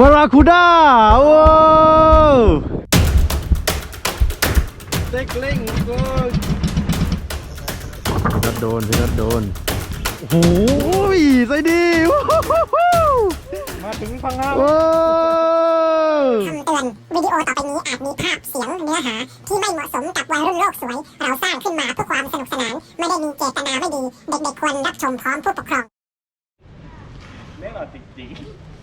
บาราคูด้าโอ้เต็กเล่งโดนพี่นัดโดนพี่นัดโดน โอ้โหใส่ดีวู้ฮู้ มาถึงพังงาโอ้คำเตือนวิดีโอต่อไปนี้อาจมีภาพเสียงเนื้อหา ที่ไม่เหมาะสมกับวัยรุ่นโลกสวย เราสร้างขึ้นมาเพื่อความสนุกสนาน ไม่ได้มีเจตนาไม่ดี เด็กๆควรรับชมพร้อมผู้ปกครอง แน่นอนจริงส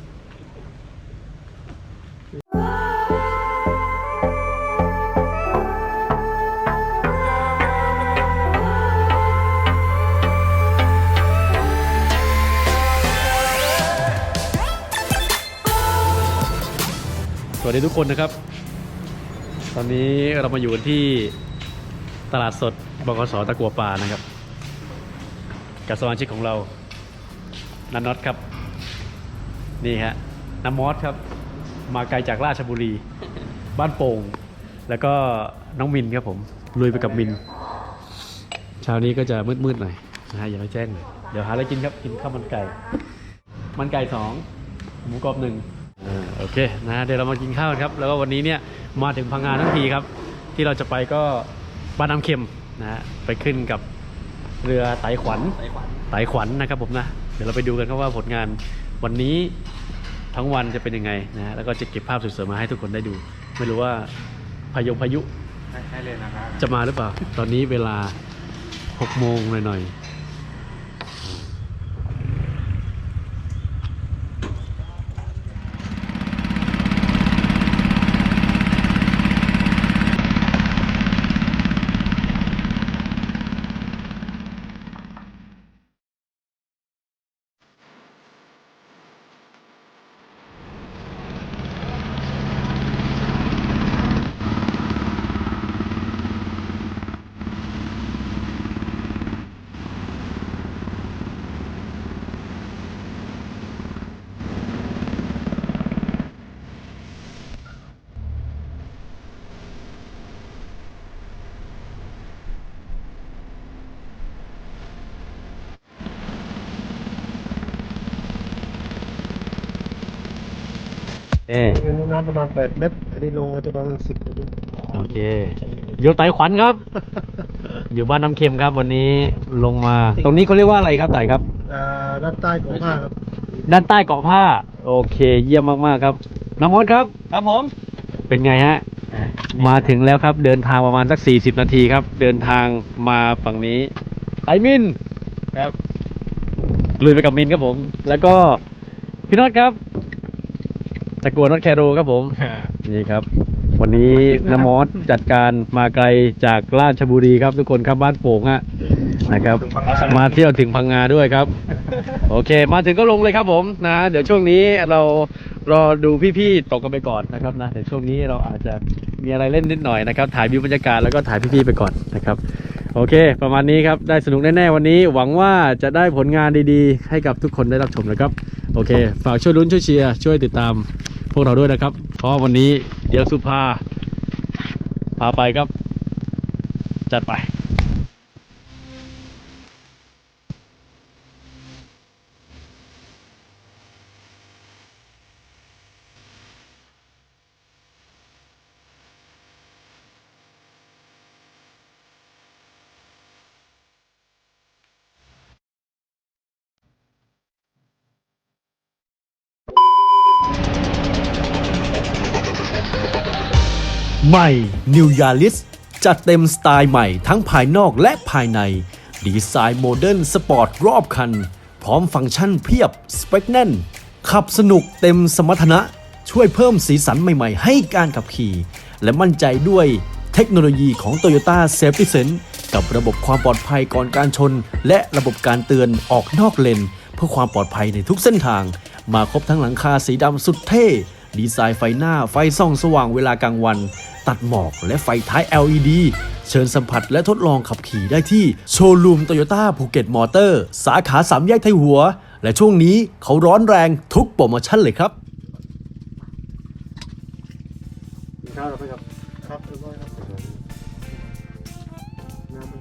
วัสดีทุกคนนะครับ ตอนนี้เรามาอยู่กันที่ตลาดสดบกสตะกัวป่านะครับ กับสมาชิกของเรานันน็อตครับ นี่ฮะน้ำมอสครับ มาไกลจากราชบุรี บ้านโป่ง แล้วก็น้องมินครับผมลุยไปกับมิน เช้านี้ก็จะมืดๆหน่อยนะฮะอย่าไปแจ้งเลยเดี๋ยวหาอะไรกินครับกินข้าวมันไก่ มันไก่สองหมูกรอบหนึ่ง อ่าโอเคนะเดี๋ยวเรามากินข้าวกันครับ แล้วก็วันนี้เนี่ยมาถึงพังงานทั้งทีครับ ที่เราจะไปก็บ้านน้ำเค็มนะฮะไปขึ้นกับเรือไต้ขวัญไต้หวันไต้ขวัญนะครับผมนะเดี๋ยวเราไปดูกันครับว่าผลงานวันนี้ทั้งวันจะเป็นยังไงนะฮะแล้วก็จะเก็บภาพสวยๆมาให้ทุกคนได้ดู ไม่รู้ว่าพายุพายุให้เลยนะครับจะมาหรือเปล่า ตอนนี้เวลา6โมงหน่อยๆ เอ๊น้ำประมาณ8เมตรอันนี้ลงมาจะประมาณ10เมตรโอเคอยู่ไต้ขวัญครับ อยู่บ้านน้ำเค็มครับวันนี้ลงมา ตรงนี้เขาเรียกว่าอะไรครับไต่ครับ อ่าด้านใต้ของผ้าครับ ด้านใต้เกาะผ้า โอเค เยี่ยมมากๆครับ น้องมดครับ ครับผม เป็นไงฮะ มาถึงแล้วครับ เดินทางประมาณสัก 40 นาทีครับ เดินทางมาฝั่งนี้ ไอมินครับลุยไปกับมินครับผม แล้วก็พี่น็อตครับ ตะกัวน็อตแคโรครับผมนี่ครับ วันนี้น้ำมอสจัดการมาไกลจากราชบุรีครับ ทุกคนครับบ้านโป่งฮะนะครับ มาเที่ยวถึงพังงาด้วยครับ โอเค มาถึงก็ลงเลยครับผมนะเดี๋ยวช่วงนี้เรารอดูพี่ๆตกกันไปก่อนนะครับนะเดี๋ยวช่วงนี้เราอาจจะมีอะไรเล่นนิดหน่อยนะครับ ถ่ายวิวบรรยากาศแล้วก็ถ่ายพี่ๆไปก่อนนะครับโอเค ประมาณนี้ครับ ได้สนุกแน่ ๆ วันนี้ หวังว่าจะได้ผลงานดีๆ ให้กับทุกคนได้รับชมนะครับ โอเค ฝากช่วยลุ้นช่วยเชียร์ ช่วยติดตาม พวกเราด้วยนะครับ เพราะวันนี้เดี๋ยวสุภาพาไปครับ จัดไป ใหม่ New Yaris จัดเต็มสไตล์ใหม่ทั้งภายนอกและภายใน ดีไซน์โมเดิร์นสปอร์ตรอบคัน พร้อมฟังก์ชันเพียบ สเปคแน่น ขับสนุกเต็มสมรรถนะ ช่วยเพิ่มสีสันใหม่ๆ ให้การขับขี่ และมั่นใจด้วยเทคโนโลยีของ Toyota Safety Sense กับระบบความปลอดภัยก่อนการชน และระบบการเตือนออกนอกเลน เพื่อความปลอดภัยในทุกเส้นทาง มาครบทั้งหลังคาสีดำสุดเท่ ดีไซน์ไฟหน้าไฟส่องสว่างเวลากลางวัน ตัดหมอกและไฟท้าย LED เชิญสัมผัสและทดลองขับขี่ได้ที่โชว์รูมโตโยต้าภูเก็ตมอเตอร์ สาขาสามแยกไทยหัว และช่วงนี้เขาร้อนแรงทุกโปรโมชั่นเลยครับข้าวเราไปครับ ครับเรียบร้ครับน้ำมัน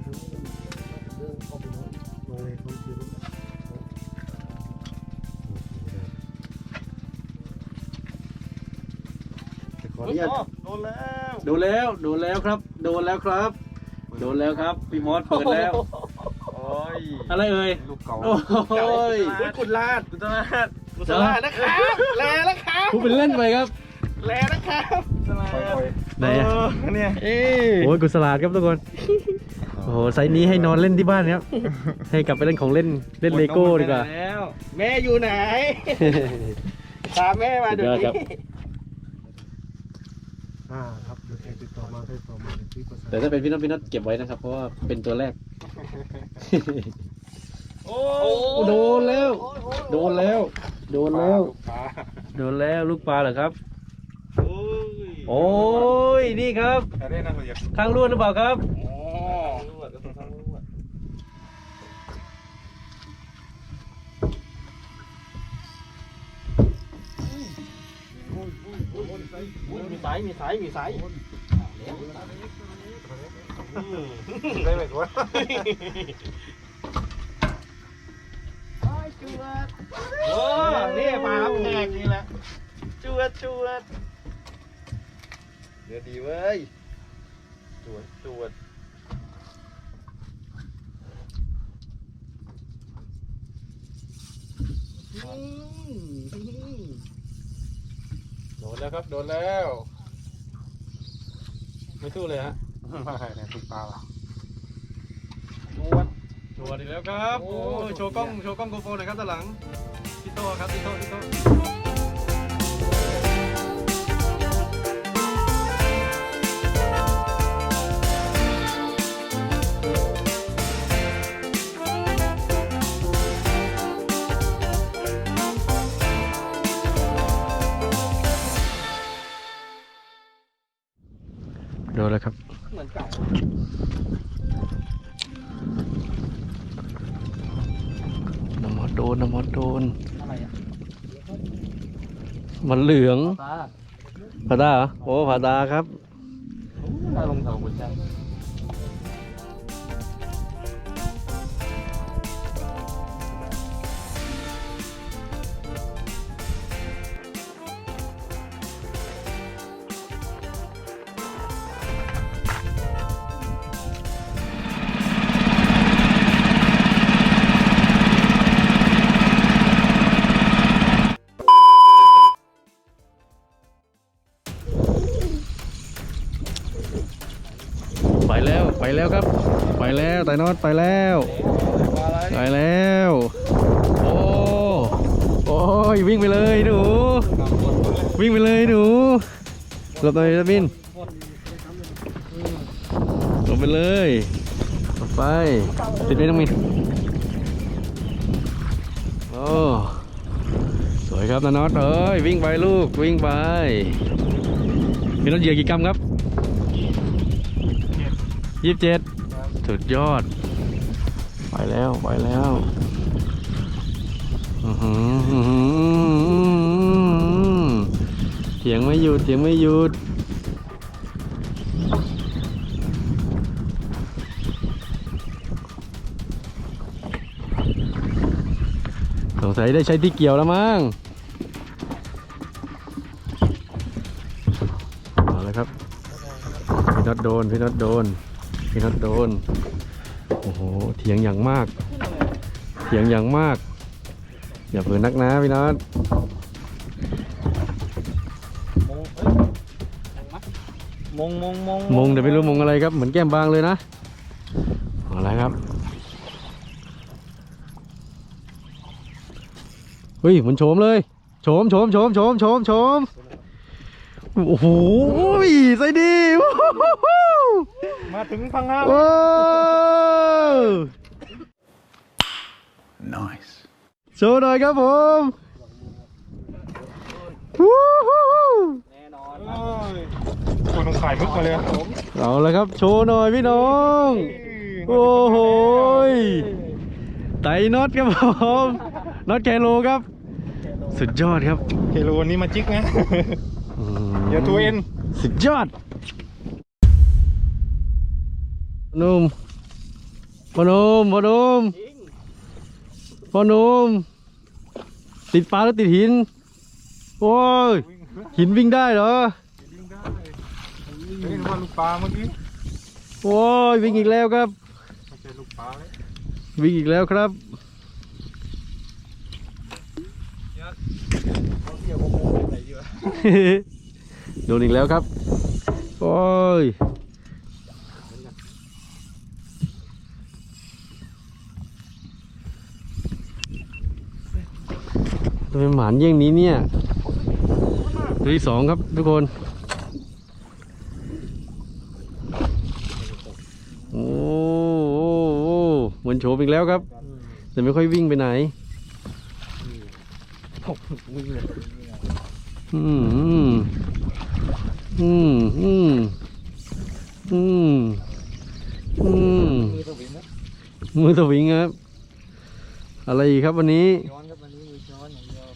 เรื่องเข้าไปนอยลงเลยลงเยอะขออนุญาตโดนแล้ว ดนแล้วโดนแล้วครับโดนแล้วครับโดนแล้วครับ พี่มอสเปิดแล้ว โอ้ยอะไรเอ่ยลูกเก่าโอ้ยกุลาดกุลาดกุลาดนะครับแลนะครับพูดเป็นเล่นไปครับแลนะครับค่อยไหนอะๆเนี่ยเอ้โอ้ยกุศลาดครับทุกคนโอ้โหไซส์นี้ให้นอนเล่นที่บ้านครับให้กลับไปเล่นของเล่นเล่นเลโก้ดีกว่าแล้วแม่อยู่ไหนตามแม่มาเดี๋ยวสุดยอดครับนี้ ติดต่อมาใครติดต่อมาเดี๋ยวพี่ประสานแต่ถ้าเป็นพี่น็อตพี่น็อตเก็บไว้นะครับ เพราะว่าเป็นตัวแรก โอ้โดนแล้ว โดนแล้ว โดนแล้วปลาโดนแล้วลูกปลาเหรอครับ โอ้ยโอ้ยนี่ครับใครได้นั่งคนเดียวข้างลวดหรือเปล่าครับอ๋อลวดแล้วก็ทั้งลวดมีสายมีสายมีสาย ได้ไหมวะโอ้นี่ปลาครับแขกนี่แหละจวดจวดเดี๋ยวดีเว้ยจวดจวดโดนแล้วครับ โดนแล้ว ไม่สู้เลยฮะไม่เนี่ยติดปลาว่ะโชว์อีกแล้วครับ โอ้ยโชว์กล้อง โชว์กล้องโกโปรหน่อยครับด้านหลังพี่โตครับพี่โตพี่โต โดนแล้วครับ เหมือนเก่าน้ำมอดโดนน้ำมอดโดน อะไรอะมันเหลืองปลาผาดาเหรอโอ้ผาดาครับปลาลงเถาหัวใจ ไปแล้วไต่นอดไปแล้ว ไปแล้ว โอ้โอ้ยวิ่งไปเลยหนู วิ่งไปเลยหนูหลบหน่อยนะบินหลบไปเลยหลบไปติดไหมน้องมินโอ้สวยครับนานอตเอ้ยวิ่งไปลูกวิ่งไปพี่น็อตเหยื่อกี่กรัมครับยี่สิบเจ็ด สุดยอด ไปแล้วไปแล้วอื้อหืออื้อหือเถียงไม่หยุดเถียงไม่หยุด สงสัยได้ใช้ที่เกี่ยวแล้วมั้งเอาเลยครับ พี่น็อตโดน พี่น็อตโดน พี่น็อตโดน โอ้โห เถียงอย่างมาก เถียงอย่างมาก อย่าเผื่อนักนะพี่น็อตมงมงมงมงแต่ไม่รู้มงอะไรครับ เหมือนแก้มบางเลยนะเอาอะไรครับ เฮ้ยเหมือนโฉมเลย โฉมโฉมโฉมโฉมโฉมโฉม โอ้โหใส่ดีโอ้โหมาถึงพังงาโอ้ Nice. โชว์หน่อยครับผมวู้ฮู้คนต้องขายมึกมาเลยเอาละครับ โชว์หน่อยพี่น้อง โอ้โหยไตน็อตครับผมน็อตแคโลครับ สุดยอดครับเคโลวันนี้มาจิกนะ อืมอย่าตัวเอ็นสุดยอดพอหนุ่มพอหนุ่มพอหนุ่มพอหนุ่มติดปลาแล้วติดหิน โอ้ย หินวิ่งได้เหรอเห็นว่าลูกปลาเมื่อกี้โอ้ยวิ่งอีกแล้วครับไม่ใช่ลูกปลาเลยวิ่งอีกแล้วครับเขาเรียกว่าโมอะไรเยอะ โดนอีกแล้วครับ โอ้ยทำไมหมานเยี่ยงนี้เนี่ย ตัวที่สองครับทุกคน โอ้โอ้โอ้เหมือนโฉบอีกแล้วครับ แต่ไม่ค่อยวิ่งไปไหนอืม อืมอืมอืมอืมอืมมือสวิงนะมือสวิงครับ อะไรอีกครับวันนี้ย้อนครับวันนี้มือย้อนอย่างเดียว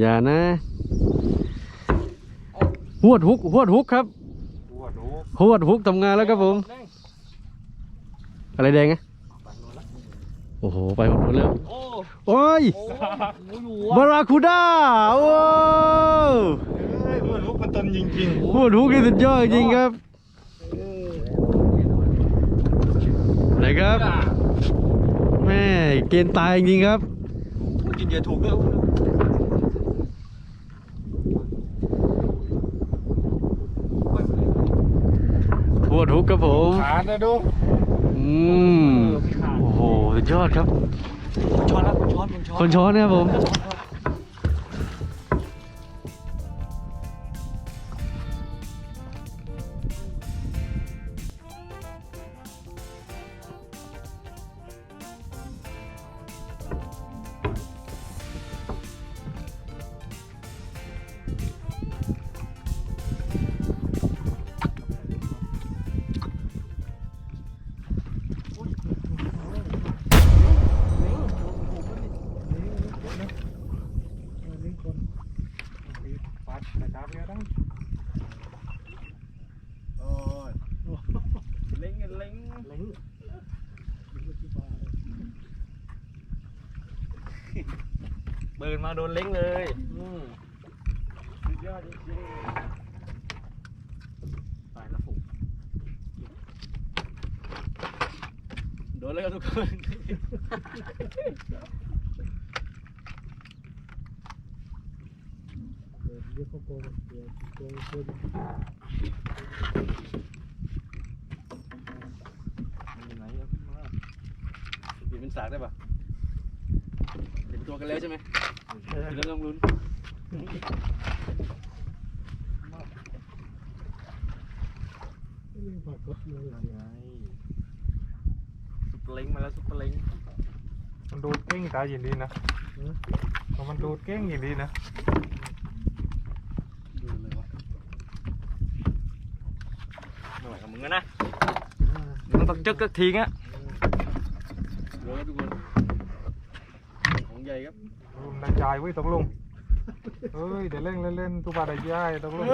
อย่านะหวดฮุกหวดฮุกครับหัวโดหวดฮุกทำงานแล้วครับผม อะไรแดงไง โอ้โห ไปหมดแล้วโอ้โอ้ยโอ้อยู่บาราคูด้าโอ้เฮ้ยเพื่อนลูกมันตนจริงๆหวดฮุกนี่สุดยอดจริงครับไหนครับแม่เกณฑ์ตายจริงๆครับกินเหยื่อถูกด้วยหวดฮุกครับผมขาดนะดู อืมโอ้โห สุดยอดครับ ช้อนแล้วช้อนช้อนคนช้อนนะครับผมปัด เบิร์นมาโดนเล้งเลยอืมสุดยอดจริงๆตายละฝูงโดนเลยครับทุกคนไหนครับมาเปลี่ยนเป็นสากได้ปะเปลี่ยนตัวกันแล้วใช่ไหมเริ่มต้องลุ้นไงซุปเปอร์เล้งมาแล้วซุปเปอร์เล้งมันดูดเก้งตายยินดีนะพอมันดูดเก้งยินดีนะดูเลยวะหน่อย กับมึงอะนะมึงต้องจึกกักทิ้งอะดูครับทุกคนของ ใหญ่ครับลุงได้ใจายเว้ยตกลงเฮ้ยเดี๋ยวเล่นเล่นๆตุบาได้ใจายตกลง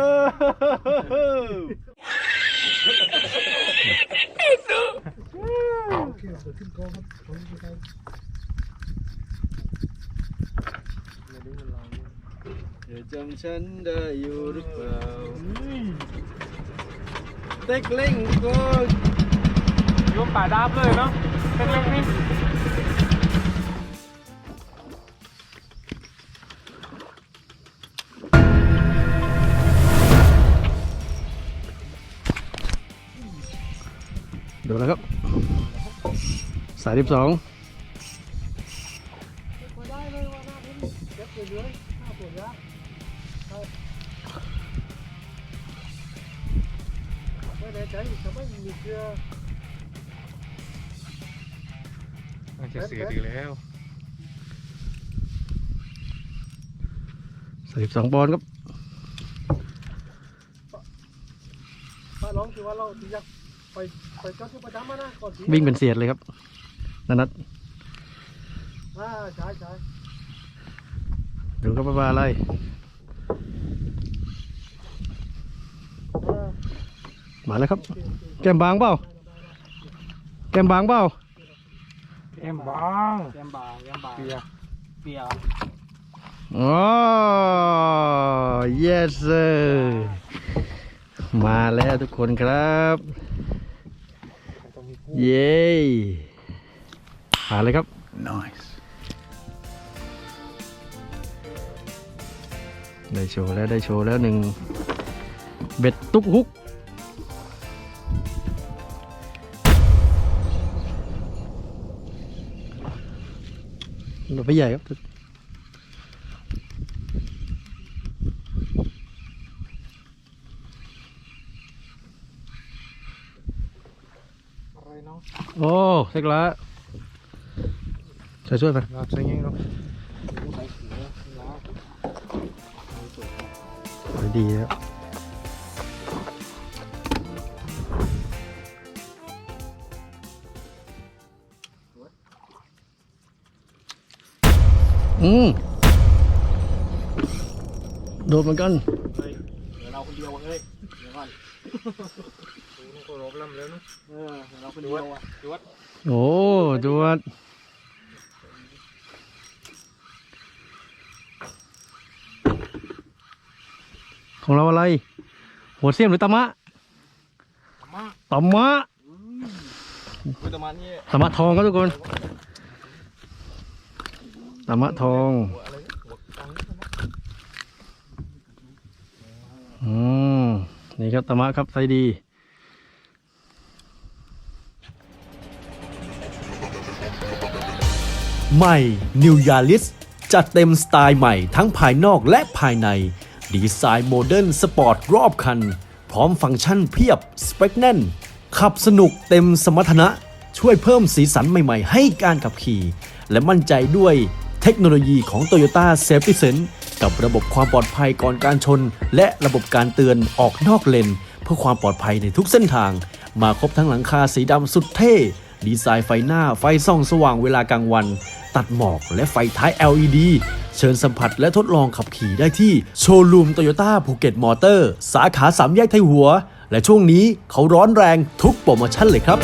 เดี๋ยวจำฉันได้อยู่หรือเปล่าเต็กเล่งก็โยมป่าดาบเลยเนาะเล็กๆนี่ดูแล้วค สายสิบสองมันจะเสือดีแล้วสายสิบสองปอนด์ครับถ้าน้องคือว่าเราที่อยากไปไปเจ้า ที่ประจำมานะก่อนที่วิ่งเป็นเสียดเลยครับนันนัดอ่าใช่ใช่ดูครับว่าอะไรอ่ามาแล้วครับ แก้มบางเปล่าแก้มบางเปล่าเอ็มบางแกมบาแกมบาเปียเปียออ๋อ yes sir มาแล้วทุกคนครับ เย้มาเลยครับ nice ได้โชว์แล้วได้โชว์แล้วหนึ่งเบ็ดตุ๊กฮุกหนูไปใหญ่ครับ อะไรเนาะ โอ้เซ็กละช่วยช่วยไปรับใส่ยิงเนาะดีแล้วอืมโดนเหมือนกันเราคนเดียวเฮ้ยเดี๋ยวก่อนดูก็รบลำแล้วเนาะเออเราคนเดียวอะโอ้ดวดของเราอะไร หัวเสียมหรือตะมะตะมะประมาณนี้ตะมะทองครับทุกคนตะมะทองอืมนี่ครับตะมะครับไซดี ใหม่ New Yaris จัดเต็มสไตล์ใหม่ทั้งภายนอกและภายใน ดีไซน์โมเดิร์นสปอร์ตรอบคัน พร้อมฟังก์ชันเพียบ สเปคแน่น ขับสนุกเต็มสมรรถนะ ช่วยเพิ่มสีสันใหม่ ๆ ให้การขับขี่ และมั่นใจด้วยเทคโนโลยีของ Toyota Safety Sense กับระบบความปลอดภัยก่อนการชน และระบบการเตือนออกนอกเลน เพื่อความปลอดภัยในทุกเส้นทาง มาครบทั้งหลังคาสีดำสุดเท่ ดีไซน์ไฟหน้าไฟส่องสว่างเวลากลางวัน ตัดหมอกและไฟท้าย LED เชิญสัมผัสและทดลองขับขี่ได้ที่โชว์รูมโตโยต้าภูเก็ตมอเตอร์สาขาสามแยกไทยหัว และช่วงนี้เขาร้อนแรงทุกโปรโมชั่นเลยครับ